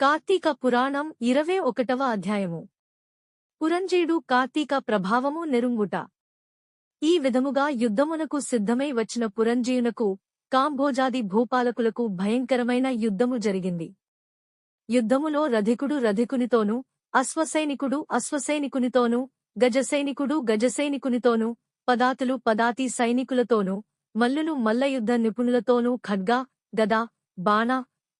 కార్తీక పురాణం ఇరవై ఒకటవ అధ్యాయము. పురంజీడు కార్తీక ప్రభావము నెరుంగుట. ఈ విధముగా యుద్ధమునకు సిద్ధమై వచ్చిన పురంజీయునకు కాంభోజాది భూపాలకులకు భయంకరమైన యుద్ధము జరిగింది. యుద్ధములో రధికుడు రధికునితోనూ అశ్వసైనికుడు అశ్వసైనికునితోనూ గజసైనికుడు గజసైనికునితోనూ పదాతులు పదాతి సైనికులతోనూ మల్లులు మల్లయుద్ధ నిపుణులతోనూ ఖడ్గా గదా బాణ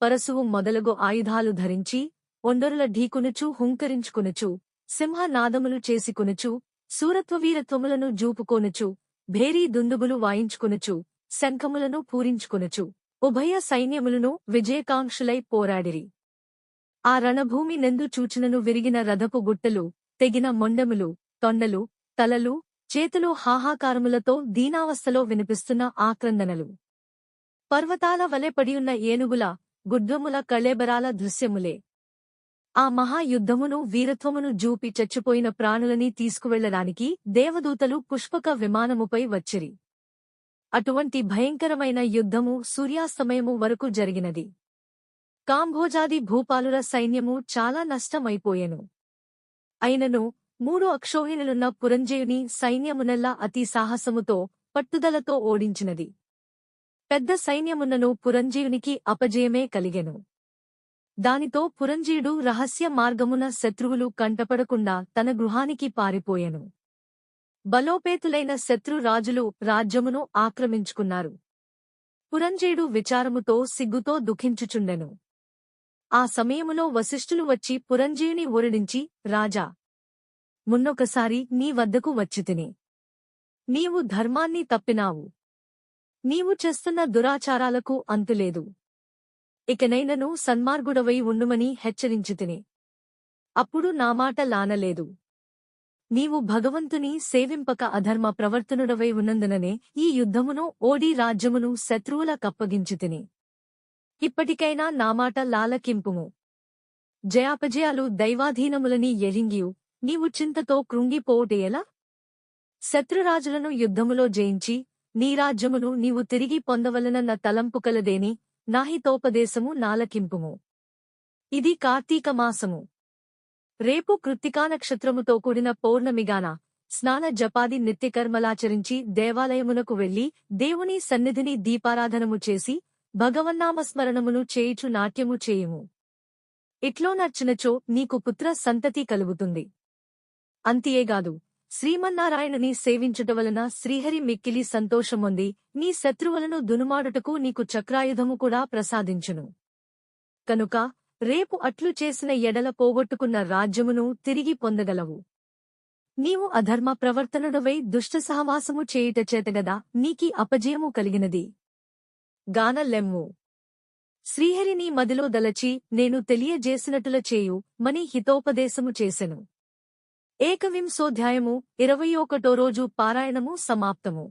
పరశువు మొదలగు ఆయుధాలు ధరించి ఒండరుల ఢీకునుచు హుంకరించుకునుచు సింహనాదములు చేసుకునుచు సూరత్వవీరత్వములను జూపుకొనుచు భేరీ దుందుగులు వాయించుకునుచు శంఖములను పూరించుకునుచు ఉభయ సైన్యములను విజయకాంక్షులై పోరాడిరి. ఆ రణభూమి నెందు చూచినను విరిగిన రథపు గుట్టలు తెగిన మొండములు తొండలు తలలు చేతులు హాహాకారములతో దీనావస్థలో వినిపిస్తున్న ఆక్రందనలు. పర్వతాల వలె పడియున్న ఏనుగుల గుడ్వముల కళేబరాల దృశ్యములే. ఆ మహాయుద్ధమును వీరత్వమును జూపి చచ్చిపోయిన ప్రాణులని తీసుకువెళ్ళడానికి దేవదూతలు పుష్పక విమానముపై వచ్చిరి. అటువంటి భయంకరమైన యుద్ధము సూర్యాస్తమయము వరకు జరిగినది. కాంభోజాది భూపాలుర సైన్యము చాలా నష్టమైపోయెను. అయినను మూడు అక్షోహిణులున్న పురంజయుని సైన్యమునెల్లా అతి సాహసముతో పట్టుదలతో ఓడించినది. పెద్ద సైన్యమున్నను పురంజీవునికి అపజయమే కలిగెను. దానితో పురంజీయుడు రహస్య మార్గమున శత్రువులు కంటపడకుండా తన గృహానికి పారిపోయెను. బలోపేతులైన శత్రు రాజులు రాజ్యమును ఆక్రమించుకున్నారు. పురంజీయుడు విచారముతో సిగ్గుతో దుఃఖించుచుండెను. ఆ సమయములో వశిష్ఠులు వచ్చి పురంజీయుని ఊరడించి రాజా మున్నొకసారి నీ వద్దకు వచ్చితిని నీవు ధర్మాన్ని తప్పినావు. నీవు చేస్తున్న దురాచారాలకు అంతులేదు ఇకనైనను సన్మార్గుడవై ఉండుమని హెచ్చరించితిని. అప్పుడు నా మాట లానలేదు. నీవు భగవంతుని సేవింపక అధర్మ ప్రవర్తనుడవై ఉన్నందుననే ఈ యుద్ధమును ఓడి రాజ్యమును శత్రువుల కప్పగించితిని. ఇప్పటికైనా నామాట లాలకింపుము. జయాపజయాలు దైవాధీనములని ఎరింగియు నీవు చింతతో కృంగిపోవుటేయలా? శత్రురాజులను యుద్ధములో జయించి నీ రాజ్యమును నీవు తిరిగి పొందవలనన్న తలంపు కలదేని నాహితోపదేశము నాలకింపుము. ఇది కార్తీక మాసము. రేపు కృత్తికా నక్షత్రముతో కూడిన పౌర్ణమిగాన స్నాన జపాది నిత్యకర్మలాచరించి దేవాలయమునకు వెళ్ళి దేవుని సన్నిధిని దీపారాధనము చేసి భగవన్నామస్మరణమును చేయుచు నాట్యము చేయుము. ఇట్లో నచ్చినచో నీకు పుత్ర సంతతి కలుగుతుంది. అంతియేగాదు శ్రీమన్నారాయణని సేవించుట వలన శ్రీహరి మిక్కిలి సంతోషముంది. నీ శత్రువులను దునుమాడుటకు నీకు చక్రాయుధము కూడా ప్రసాదించును. కనుక రేపు అట్లు చేసిన ఎడల పోగొట్టుకున్న రాజ్యమును తిరిగి పొందగలవు. నీవు అధర్మ ప్రవర్తనుడవై దుష్ట సహవాసము చేయుట చేతగదా నీకి అపజయము కలిగినది. గానలెమ్ము శ్రీహరిని మదిలో దలచి నేను తెలియజేసినట్టుల చేయు మని హితోపదేశము చేసెను. ఏకవింశోధ్యాయము ఇరవై ఒకటో రోజు పారాయణము సమాప్తము